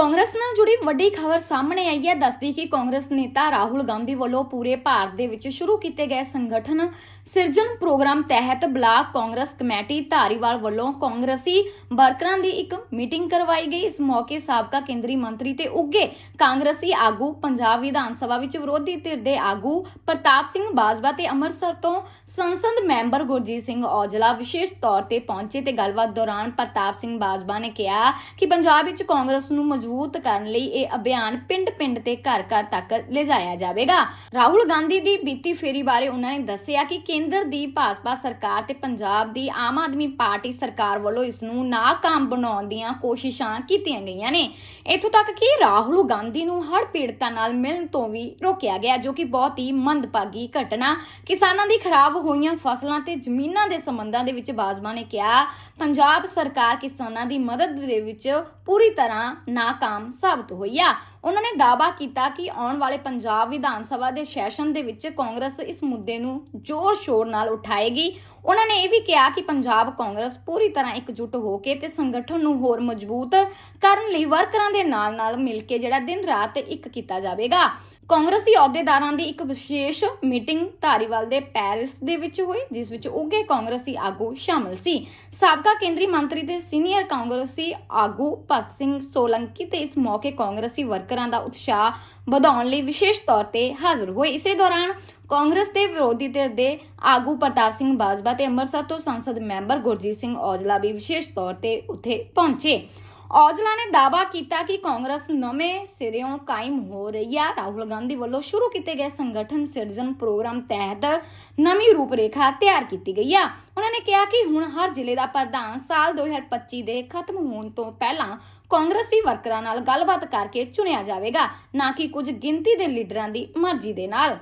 ਕਾਂਗਰਸ ਨਾਲ ਜੁੜੀ ਵੱਡੀ ਖਬਰ ਸਾਹਮਣੇ ਆਈ ਹੈ, ਦੱਸਦੀ ਕਿ ਕਾਂਗਰਸ ਨੇਤਾ ਰਾਹੁਲ ਗਾਂਧੀ ਵੱਲੋਂ ਪੂਰੇ ਭਾਰਤ ਦੇ ਵਿੱਚ ਸ਼ੁਰੂ ਕੀਤੇ ਗਏ ਸੰਗਠਨ ਸਿਰਜਣ ਪ੍ਰੋਗਰਾਮ ਤਹਿਤ ਬਲਾਕ ਕਾਂਗਰਸ ਕਮੇਟੀ ਧਾਰੀਵਾਲ ਵੱਲੋਂ ਕਾਂਗਰਸੀ ਵਰਕਰਾਂ ਦੀ ਇੱਕ ਮੀਟਿੰਗ ਕਰਵਾਈ ਗਈ। ਇਸ ਮੌਕੇ ਸਾਬਕਾ ਕੇਂਦਰੀ ਮੰਤਰੀ ਤੇ ਉੱਗੇ ਕਾਂਗਰਸੀ ਆਗੂ, ਪੰਜਾਬ ਵਿਧਾਨ ਸਭਾ ਵਿੱਚ ਵਿਰੋਧੀ ਧਿਰ ਦੇ ਆਗੂ ਪ੍ਰਤਾਪ ਸਿੰਘ ਬਾਜਵਾ ਤੇ ਅੰਮ੍ਰਿਤਸਰ ਤੋਂ ਸੰਸਦ ਮੈਂਬਰ ਗੁਰਜੀਤ ਸਿੰਘ ਔਜਲਾ ਵਿਸ਼ੇਸ਼ ਤੌਰ ਤੇ ਪਹੁੰਚੇ ਤੇ ਗੱਲਬਾਤ ਦੌਰਾਨ ਪ੍ਰਤਾਪ ਸਿੰਘ ਬਾਜਵਾ ਨੇ ਕਿਹਾ ਕਿ ਪੰਜਾਬ ਵਿੱਚ ਕਾਂਗਰਸ ਨੂੰ ਮਜ਼ਬੂਤ ਕਰਨ ਲਈ ਇਹ ਅਭਿਆਨ ਪਿੰਡ-ਪਿੰਡ ਤੇ ਘਰ-ਘਰ ਤੱਕ ਲਿਜਾਇਆ ਜਾਵੇਗਾ। ਰਾਹੁਲ ਗਾਂਧੀ ਦੀ ਬੀਤੀ ਫੇਰੀ ਬਾਰੇ ਉਹਨਾਂ ਨੇ ਦੱਸਿਆ ਕਿ ਕੇਂਦਰ ਦੀ ਭਾਜਪਾ ਸਰਕਾਰ ਤੇ ਪੰਜਾਬ ਦੀ ਆਮ ਆਦਮੀ ਪਾਰਟੀ ਸਰਕਾਰ ਵੱਲੋਂ ਇਸ ਨੂੰ ਨਾਕਾਮ ਬਣਾਉਣ ਦੀਆਂ ਕੋਸ਼ਿਸ਼ਾਂ ਕੀਤੀਆਂ ਗਈਆਂ ਨੇ। ਇੱਥੋਂ ਤੱਕ ਕਿ ਰਾਹੁਲ ਗਾਂਧੀ ਨੂੰ ਹੜ੍ਹ ਪੀੜਤਾਂ ਨਾਲ ਮਿਲਣ ਤੋਂ ਵੀ ਰੋਕਿਆ ਗਿਆ, ਜੋ ਕਿ ਬਹੁਤ ਹੀ ਮੰਦਭਾਗੀ ਘਟਨਾ। ਕਿਸਾਨਾਂ ਦੀ ਖਰਾਬ ਹੋਈਆਂ ਫਸਲਾਂ ਤੇ ਜ਼ਮੀਨਾਂ ਦੇ ਸੰਬੰਧਾਂ ਦੇ ਵਿੱਚ ਬਾਜਵਾ ਨੇ ਕਿਹਾ, ਪੰਜਾਬ ਸਰਕਾਰ ਕਿਸਾਨਾਂ ਦੀ ਮਦਦ ਦੇ ਵਿੱਚ ਪੂਰੀ ਤਰ੍ਹਾਂ ਨਾ ਨਾਕਾਮ ਸਾਬਤ ਹੋਈ ਆ ਉਹਨਾਂ ਨੇ ਦਾਅਵਾ ਕੀਤਾ ਕਿ ਆਉਣ ਵਾਲੇ ਪੰਜਾਬ ਵਿਧਾਨ ਸਭਾ ਦੇ ਸੈਸ਼ਨ ਦੇ ਵਿੱਚ ਕਾਂਗਰਸ ਇਸ ਮੁੱਦੇ ਨੂੰ ਜ਼ੋਰ-ਸ਼ੋਰ ਨਾਲ ਉਠਾਏਗੀ। ਉਹਨਾਂ ਨੇ ਇਹ ਵੀ ਕਿਹਾ ਕਿ ਪੰਜਾਬ ਕਾਂਗਰਸ ਪੂਰੀ ਤਰ੍ਹਾਂ ਇਕਜੁੱਟ ਹੋ ਕੇ ਤੇ ਸੰਗਠਨ ਨੂੰ ਹੋਰ ਮਜ਼ਬੂਤ ਕਰਨ ਲਈ ਵਰਕਰਾਂ ਦੇ ਨਾਲ-ਨਾਲ ਮਿਲ ਕੇ ਜਿਹੜਾ ਦਿਨ ਰਾਤ ਇੱਕ ਕੀਤਾ ਜਾਵੇਗਾ। ਕਾਂਗਰਸੀ ਅਹੁਦੇਦਾਰਾਂ ਦੀ ਇੱਕ ਵਿਸ਼ੇਸ਼ ਮੀਟਿੰਗ ਧਾਰੀਵਾਲ ਦੇ ਪੈਰਿਸ ਦੇ ਵਿੱਚ ਹੋਈ, ਜਿਸ ਵਿੱਚ ਉੱਘੇ ਕਾਂਗਰਸੀ ਆਗੂ ਸ਼ਾਮਲ ਸੀ। ਸਾਬਕਾ ਕੇਂਦਰੀ ਮੰਤਰੀ ਤੇ ਸੀਨੀਅਰ ਕਾਂਗਰਸੀ ਆਗੂ ਭਗਤ ਸਿੰਘ ਸੋਲੰਕੀ ਤੇ ਇਸ ਮੌਕੇ ਕਾਂਗਰਸੀ ਵਰਕਰਾਂ ਦਾ ਉਤਸ਼ਾਹ ਵਧਾਉਣ ਲਈ ਵਿਸ਼ੇਸ਼ ਤੌਰ ਤੇ ਹਾਜ਼ਰ ਹੋਏ। ਇਸੇ ਦੌਰਾਨ ਕਾਂਗਰਸ ਦੇ ਵਿਰੋਧੀ ਧਿਰ ਦੇ ਆਗੂ ਪ੍ਰਤਾਪ ਸਿੰਘ ਬਾਜਵਾ ਤੇ ਅੰਮ੍ਰਿਤਸਰ ਤੋਂ ਸੰਸਦ ਮੈਂਬਰ ਗੁਰਜੀਤ ਸਿੰਘ ਔਜਲਾ ਵੀ ਵਿਸ਼ੇਸ਼ ਤੌਰ ਤੇ ਉੱਥੇ ਪਹੁੰਚੇ। ਔਜਲਾ ਨੇ ਦਾਅਵਾ ਕੀਤਾ ਕਿ ਕਾਂਗਰਸ ਨਵੇਂ ਸਿਰਿਓਂ ਕਾਇਮ ਹੋ ਰਹੀ ਹੈ ਰਾਹੁਲ ਗਾਂਧੀ ਵੱਲੋਂ ਸ਼ੁਰੂ ਕੀਤੇ ਗਏ ਸੰਗਠਨ ਸਿਰਜਣ ਪ੍ਰੋਗਰਾਮ ਤਹਿਤ ਨਵੀਂ ਰੂਪਰੇਖਾ ਤਿਆਰ ਕੀਤੀ ਗਈ ਆ। ਉਹਨਾਂ ਨੇ ਕਿਹਾ ਕਿ ਹੁਣ ਹਰ ਜ਼ਿਲ੍ਹੇ ਦਾ ਪ੍ਰਧਾਨ ਸਾਲ 2025 ਦੇ ਖਤਮ ਹੋਣ ਤੋਂ ਪਹਿਲਾਂ ਕਾਂਗਰਸੀ ਵਰਕਰਾਂ ਨਾਲ ਗੱਲਬਾਤ ਕਰਕੇ ਚੁਣਿਆ ਜਾਵੇਗਾ, ਨਾ ਕਿ ਕੁਝ ਗਿਣਤੀ ਦੇ ਲੀਡਰਾਂ ਦੀ ਮਰਜ਼ੀ ਦੇ ਨਾਲ।